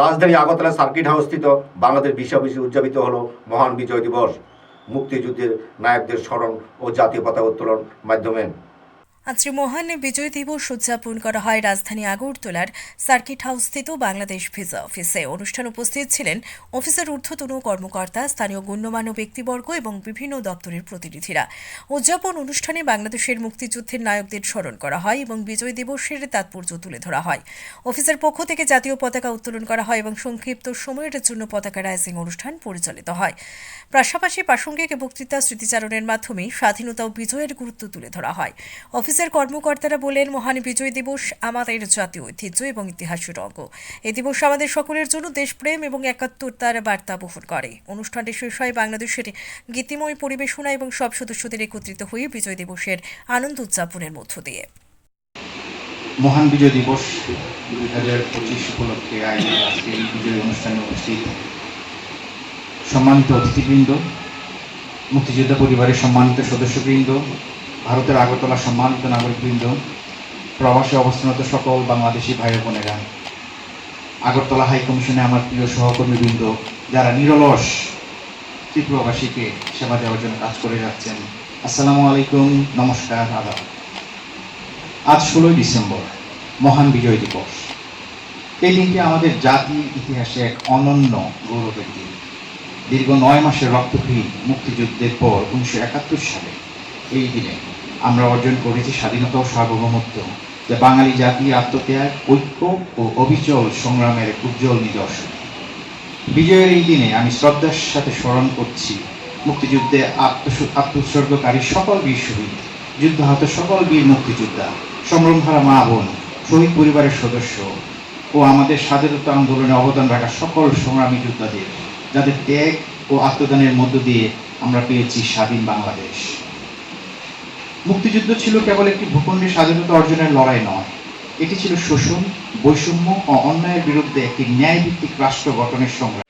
রাজধানী Agartala circuit house স্থিত বাংলাদেশ বিশ্ববিদ্যালয়ে উদযাপিত হল মহান বিজয় দিবস। মুক্তিযুদ্ধের নায়কদের স্মরণ ও জাতীয় পতাকা উত্তোলন মাধ্যমে। আজ মহান বিজয় দিবস উদযাপন করা হয় রাজধানী আগরতলার সার্কিট হাউস স্থিত বাংলাদেশ ভিসা অফিসে। অনুষ্ঠান উপস্থিত ছিলেন অফিসের ঊর্ধ্বতন কর্মকর্তা, স্থানীয় গণ্যমান্য ব্যক্তিবর্গ এবং বিভিন্ন দপ্তরের প্রতিনিধিরা। উদযাপন অনুষ্ঠানে বাংলাদেশের মুক্তিযুদ্ধের নায়কদের স্মরণ করা হয় এবং বিজয় দিবসের তাৎপর্য তুলে ধরা হয়। অফিসের পক্ষ থেকে জাতীয় পতাকা উত্তোলন করা হয় এবং সংক্ষিপ্ত সময়ের জন্য পতাকা রাইজিং অনুষ্ঠান পরিচালিত হয়। পাশাপাশি প্রাসঙ্গিক বক্তৃতা স্মৃতিচারণের মাধ্যমে স্বাধীনতা ও বিজয়ের গুরুত্ব তুলে ধরা হয়। অফিসের কর্মকর্তারা বলেন, মহান বিজয় দিবস আমাদের জাতীয় ঐতিহ্য এবং ইতিহাসের অঙ্গ। এই দিবস আমাদের সকলের জন্য দেশপ্রেম এবং একাত্মতার বার্তা বহন করে। অনুষ্ঠানটি শেষ হয় বাংলাদেশের গীতিময় পরিবেশনা এবং সব সদস্যদের একত্রিত হয়ে বিজয় দিবসের আনন্দ উদযাপনের মধ্য দিয়ে। মহান বিজয় দিবস দুই হাজার পঁচিশ উপলক্ষে আয়োজিত আজকে এই বিজয় অনুষ্ঠানে উপস্থিত সম্মানিত অতিথিবৃন্দ, মুক্তিযোদ্ধা পরিবারের সম্মানিত সদস্যবৃন্দ ভারতের আগরতলা সম্মানিত নাগরিকবৃন্দ, প্রবাসে অবস্থানরত সকল বাংলাদেশি ভাই বোনেরা, আগরতলা হাইকমিশনে আমার প্রিয় সহকর্মীবৃন্দ, যারা নিরলস ত্রিপুরাবাসীকে সেবা দেওয়ার জন্য কাজ করে যাচ্ছেন, আসসালামু আলাইকুম, নমস্কার, আদাব। আজ ষোলোই ডিসেম্বর, মহান বিজয় দিবস। এই দিনটি আমাদের জাতির ইতিহাসে এক অনন্য গৌরবের দিন। দীর্ঘ নয় মাসের রক্তক্ষয়ী মুক্তিযুদ্ধের পর উনিশশো একাত্তর সালে এই দিনে আমরা অর্জন করেছি স্বাধীনতা ও সার্বভৌমত্ব, যা বাঙালি জাতি আত্মত্যাগ, ঐক্য ও অবিচল সংগ্রামের উজ্জ্বল নিদর্শন। বিজয়ের এই দিনে আমি শ্রদ্ধার সাথে স্মরণ করছি মুক্তিযুদ্ধে আত্মোৎসর্গকারী সকল বীর শহীদ, যুদ্ধাহত সকল বীর মুক্তিযোদ্ধা সম্ভ্রমহারা মা বোন, শহীদ পরিবারের সদস্য ও আমাদের স্বাধীনতা আন্দোলনে অবদান রাখা সকল সংগ্রামী যোদ্ধাদের যাদের ত্যাগ ও আত্মদানের মধ্য দিয়ে আমরা পেয়েছি স্বাধীন বাংলাদেশ। মুক্তিযুদ্ধ ছিল কেবল একটি ভূখণ্ডের স্বাধীনতা অর্জনের লড়াই নয়। এটি ছিল শোষণ, বৈষম্য ও অন্যায়ের বিরুদ্ধে একটি ন্যায়ভিত্তিক রাষ্ট্র গঠনের সংগ্রাম।